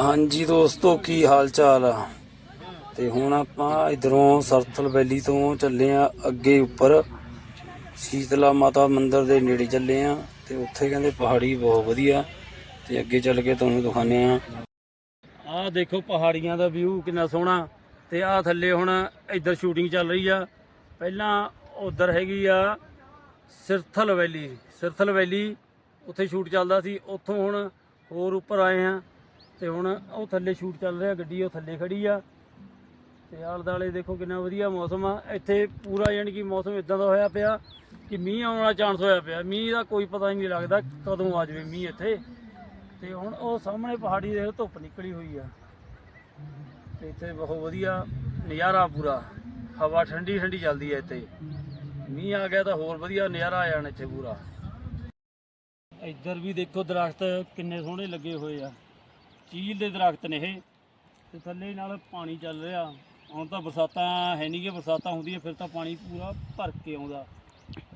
ਹਾਂਜੀ ਦੋਸਤੋ, ਕੀ ਹਾਲ ਚਾਲ ਆ? ਤੇ ਹੁਣ ਆਪਾਂ ਇਧਰੋਂ ਸਰਥਲ ਵੈਲੀ ਤੋਂ ਚੱਲੇ ਆ ਅੱਗੇ ਉੱਪਰ। ਸ਼ੀਤਲਾ ਮਾਤਾ ਮੰਦਿਰ ਦੇ ਨੇੜੇ ਚੱਲੇ ਆ ਤੇ ਉੱਥੇ ਕਹਿੰਦੇ ਪਹਾੜੀ ਬਹੁਤ ਵਧੀਆ। ਤੇ ਅੱਗੇ ਚੱਲ ਕੇ ਤੁਹਾਨੂੰ ਦਿਖਾਣੇ ਆ। ਆਹ ਦੇਖੋ ਪਹਾੜੀਆਂ ਦਾ ਵਿਊ ਕਿੰਨਾ ਸੋਹਣਾ। ਤੇ ਆਹ ਥੱਲੇ ਹੁਣ ਇੱਧਰ ਸ਼ੂਟਿੰਗ ਚੱਲ ਰਹੀ ਆ। ਪਹਿਲਾਂ ਉਧਰ ਹੈਗੀ ਆ ਸਿਰਥਲ ਵੈਲੀ। ਸਿਰਥਲ ਵੈਲੀ ਉੱਥੇ ਸ਼ੂਟ ਚੱਲਦਾ ਸੀ। ਉੱਥੋਂ ਹੁਣ ਹੋਰ ਉੱਪਰ ਆਏ ਆ। ਤੇ ਹੁਣ ਉਹ ਥੱਲੇ ਸ਼ੂਟ ਚੱਲ ਰਿਹਾ, ਗੱਡੀ ਉਹ ਥੱਲੇ ਖੜੀ ਆ। ਤੇ ਆਲੇ ਦਾਲੇ ਦੇਖੋ ਕਿੰਨਾ ਵਧੀਆ ਮੌਸਮ ਆ। ਇੱਥੇ ਪੂਰਾ ਯਾਨੀ ਕਿ ਮੌਸਮ ਇਦਾਂ ਦਾ ਹੋਇਆ ਪਿਆ ਕਿ ਮੀਂਹ ਆਉਣ ਵਾਲਾ ਚਾਂਸ ਹੋਇਆ ਪਿਆ। ਮੀਂਹ ਦਾ ਕੋਈ ਪਤਾ ਹੀ ਨਹੀਂ ਲੱਗਦਾ ਕਦੋਂ ਆ ਜਾਵੇ ਮੀਂਹ ਇੱਥੇ। ਤੇ ਹੁਣ ਉਹ ਸਾਹਮਣੇ ਪਹਾੜੀ ਦੇ ਧੁੱਪ ਨਿਕਲੀ ਹੋਈ ਆ। ਤੇ ਇੱਥੇ ਬਹੁਤ ਵਧੀਆ ਨਜ਼ਾਰਾ ਪੂਰਾ। ਹਵਾ ਠੰਡੀ ਠੰਡੀ ਚੱਲਦੀ ਹੈ ਇੱਥੇ। ਮੀਂਹ ਆ ਗਿਆ ਤਾਂ ਹੋਰ ਵਧੀਆ ਨਜ਼ਾਰਾ ਆ ਜਾਣਾ ਇੱਥੇ ਪੂਰਾ। ਇੱਧਰ ਵੀ ਦੇਖੋ ਦਰਖਤ ਕਿੰਨੇ ਸੋਹਣੇ ਲੱਗੇ ਹੋਏ ਆ। ਚੀਲ ਦੇ ਦਰਖਤ ਨੇ ਇਹ। ਤੇ ਥੱਲੇ ਨਾਲ ਪਾਣੀ ਚੱਲ ਰਿਹਾ। ਹੁਣ ਤਾਂ ਬਰਸਾਤਾਂ ਹੈ ਨਹੀਂ ਕਿ ਬਰਸਾਤਾਂ ਹੁੰਦੀਆਂ, ਫਿਰ ਤਾਂ ਪਾਣੀ ਪੂਰਾ ਭਰ ਕੇ ਆਉਂਦਾ।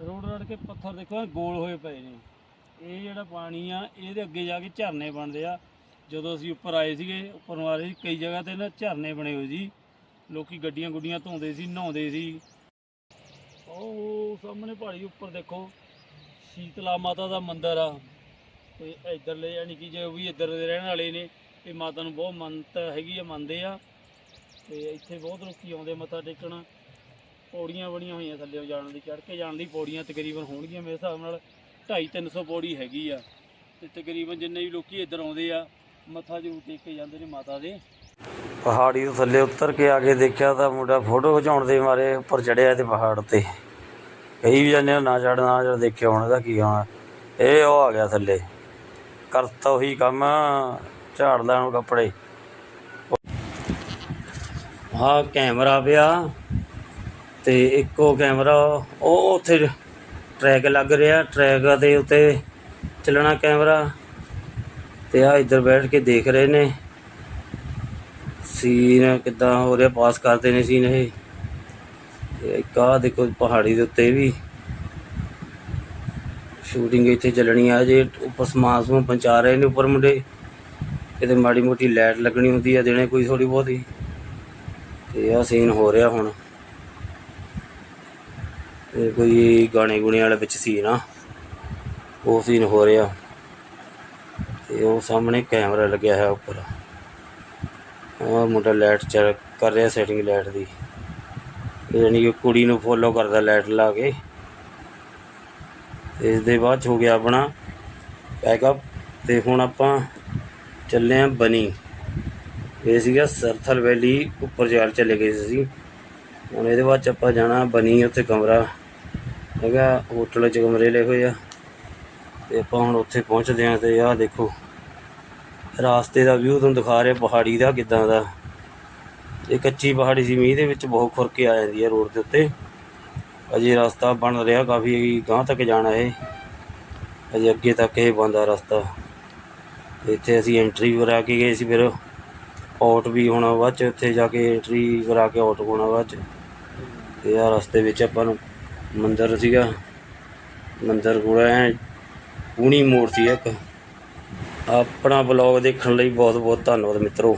ਰੋਡ ਰੜ ਕੇ ਪੱਥਰ ਦੇਖੋ ਗੋਲ ਹੋਏ ਪਏ ਨੇ। ਇਹ ਜਿਹੜਾ ਪਾਣੀ ਆ, ਇਹਦੇ ਅੱਗੇ ਜਾ ਕੇ ਝਰਨੇ ਬਣਦੇ ਆ। ਜਦੋਂ ਅਸੀਂ ਉੱਪਰ ਆਏ ਸੀਗੇ, ਉੱਪਰ ਨੂੰ ਆ ਰਹੇ ਸੀ, ਕਈ ਜਗ੍ਹਾ ਤੇ ਨਾ ਝਰਨੇ ਬਣੇ ਹੋਏ ਸੀ। ਲੋਕੀ ਗੱਡੀਆਂ ਗੁੱਡੀਆਂ ਧੋਂਦੇ ਸੀ, ਨਹਾਉਂਦੇ ਸੀ। ਉਹ ਸਾਹਮਣੇ ਪਹਾੜੀ ਉੱਪਰ ਦੇਖੋ, ਸ਼ੀਤਲਾ ਮਾਤਾ ਦਾ ਮੰਦਿਰ ਆ। ਤੇ ਇੱਧਰਲੇ ਯਾਨੀ ਕਿ ਜੇ ਉਹ ਵੀ ਇੱਧਰ ਦੇ ਰਹਿਣ ਵਾਲੇ ਨੇ ਇਹ ਮਾਤਾ ਨੂੰ ਬਹੁਤ ਮੰਨਤ ਹੈਗੀ ਆ ਮੰਨਦੇ ਆ। ਤੇ ਇੱਥੇ ਬਹੁਤ ਲੋਕੀ ਆਉਂਦੇ ਮੱਥਾ ਟੇਕਣ। ਪੌੜੀਆਂ ਬਣੀਆਂ ਹੋਈਆਂ ਥੱਲੇ ਜਾਣ ਦੀ ਚੜ੍ਹ ਕੇ ਜਾਣ ਦੀ ਪੌੜੀਆਂ ਤਕਰੀਬਨ ਹੋਣਗੀਆਂ ਮੇਰੇ ਹਿਸਾਬ ਨਾਲ। 2.5 300 ਪੌੜੀ ਹੈਗੀ ਆ। ਤੇ ਤਕਰੀਬਨ ਜਿੰਨੇ ਵੀ ਲੋਕੀ ਇੱਧਰ ਆਉਂਦੇ ਆ ਮੱਥਾ ਜ਼ਰੂਰ ਟੇਕ ਕੇ ਜਾਂਦੇ ਨੇ ਮਾਤਾ ਦੇ। ਪਹਾੜੀ ਤੋਂ ਥੱਲੇ ਉਤਰ ਕੇ ਆ ਕੇ ਦੇਖਿਆ ਤਾਂ ਮੁੰਡਾ ਫੋਟੋ ਖਿਚਾਉਣ ਦੇ ਮਾਰੇ ਉੱਪਰ ਚੜਿਆ ਤੇ ਪਹਾੜ ਤੇ। ਕਈ ਵੀ ਜਾਂਦੇ ਆ, ਨਾ ਚੜ ਨਾ ਚੜ ਦੇਖਿਆ ਹੁਣ ਇਹਦਾ ਕੀ ਹੋਣਾ। ਇਹ ਉਹ ਆ ਗਿਆ ਥੱਲੇ। ਕਰਤਾ ਉਹੀ ਕੰਮ। ਝਾੜ ਲੈਣ ਕੱਪੜੇ। ਆਹ ਕੈਮਰਾ ਪਿਆ ਤੇ ਇੱਕੋ ਕੈਮਰਾ, ਉਹ ਉੱਥੇ ਟਰੈਕ ਲੱਗ ਰਿਹਾ, ਟਰੈਕ ਦੇ ਉੱਤੇ ਚੱਲਣਾ ਕੈਮਰਾ। ਤੇ ਆ ਇੱਧਰ ਬੈਠ ਕੇ ਦੇਖ ਰਹੇ ਨੇ। ਸੀਨ ਕਿਦਾਂ ਹੋ ਰਿਹਾ, ਪਾਸ ਕਰਦੇ ਨੇ ਸੀਨ ਇਹ। ਤੇ ਇੱਕ ਆਹ ਦੇਖੋ ਪਹਾੜੀ ਦੇ ਉੱਤੇ ਵੀ। ਸ਼ੂਟਿੰਗ ਇੱਥੇ ਚੱਲਣੀ ਆ, ਜੇ ਉੱਪਰ ਸਮਾਨ ਸਮੂਨ ਪਹੁੰਚਾ ਰਹੇ ਨੇ ਉੱਪਰ ਮੁੰਡੇ। ਕਿਤੇ ਮਾੜੀ ਮੋਟੀ ਲਾਈਟ ਲੱਗਣੀ ਹੁੰਦੀ ਆ ਦਿਨੇ ਕੋਈ ਥੋੜੀ ਬਹੁਤੀ। ਤੇ ਆ ਸੀਨ ਹੋ ਰਿਹਾ ਹੁਣ। ਇਹ ਕੋਈ ਗਾਣੇ ਗੁਣੇ ਵਾਲੇ ਵਿੱਚ ਸੀਨ ਆ। ਉਹ ਸੀਨ ਹੋ ਰਿਹਾ। ਤੇ ਉਹ ਸਾਹਮਣੇ ਕੈਮਰਾ ਲੱਗਿਆ ਹੈ ਉੱਪਰ। ਉਹ ਮੁੰਡਾ ਲਾਈਟ ਚੈੱਕ ਕਰ ਰਿਹਾ ਸੈਟਿੰਗ ਲਾਈਟ ਦੀ। ਇਹ ਯਾਨੀ ਕਿ ਕੁੜੀ ਨੂੰ ਫੋਲੋ ਕਰਦਾ ਲਾਈਟ ਲਾ ਕੇ। ਇਸ ਦੇ ਬਾਅਦ 'ਚ ਹੋ ਗਿਆ ਆਪਣਾ ਪੈਕਅਪ ਤੇ ਹੁਣ ਆਪਾਂ ਚੱਲੇ ਆਂ ਬਨੀ। ਇਹ ਸੀਗਾ ਸਰਥਲ ਵੈਲੀ ਉੱਪਰ ਜਾਲ ਚਲੇ ਗਏ ਸੀ। ਅਸੀਂ। ਹੁਣ ਇਹਦੇ ਬਾਅਦ 'ਚ ਆਪਾਂ ਜਾਣਾ ਬਨੀ ਉੱਥੇ ਕਮਰਾ। ਹੈਗਾ ਹੋਟਲ 'ਚ ਕਮਰੇ ਲਏ ਹੋਏ ਆ। ਤੇ ਆਪਾਂ ਹੁਣ ਉੱਥੇ ਪਹੁੰਚਦੇ ਆਂ ਤੇ ਆਹ ਦੇਖੋ, ਰਾਸਤੇ ਦਾ ਵਿਊ ਤੁਹਾਨੂੰ ਦਿਖਾ ਰਿਹਾ ਪਹਾੜੀ ਦਾ ਕਿਦਾਂ ਦਾ। ਇਹ ਕੱਚੀ ਪਹਾੜੀ ਸੀ, ਮੀਂਹ ਦੇ ਵਿੱਚ ਬਹੁਤ ਖੁਰਕੇ ਆ ਜਾਂਦੀ ਹੈ ਰੋਡ ਦੇ ਉੱਤੇ। ਅਜੇ ਰਸਤਾ ਬਣ ਰਿਹਾ, ਕਾਫੀ ਗਾਂਹ ਤੱਕ ਜਾਣਾ ਇਹ। ਅਜੇ ਅੱਗੇ ਤੱਕ ਇਹ ਬੰਦਾ ਰਸਤਾ। ਇੱਥੇ ਅਸੀਂ ਐਂਟਰੀ ਕਰਾ ਕੇ ਗਏ ਸੀ ਫਿਰ ਆਊਟ ਵੀ ਹੋਣਾ ਬਾਅਦ ਚ, ਉੱਥੇ ਜਾ ਕੇ ਐਂਟਰੀ ਕਰਾ ਕੇ ਆਊਟ ਹੋਣਾ ਬਾਅਦ ਚ। ਤੇ ਆ ਰਸਤੇ ਵਿੱਚ ਆਪਾਂ ਨੂੰ ਮੰਦਰ ਸੀਗਾ। ਮੰਦਰ ਕੋਲ ਐ, ਪੂਣੀ ਮੋੜ ਸੀ ਇੱਕ। ਆਪਣਾ ਬਲੌਗ ਦੇਖਣ ਲਈ ਬਹੁਤ ਬਹੁਤ ਧੰਨਵਾਦ ਮਿੱਤਰੋ।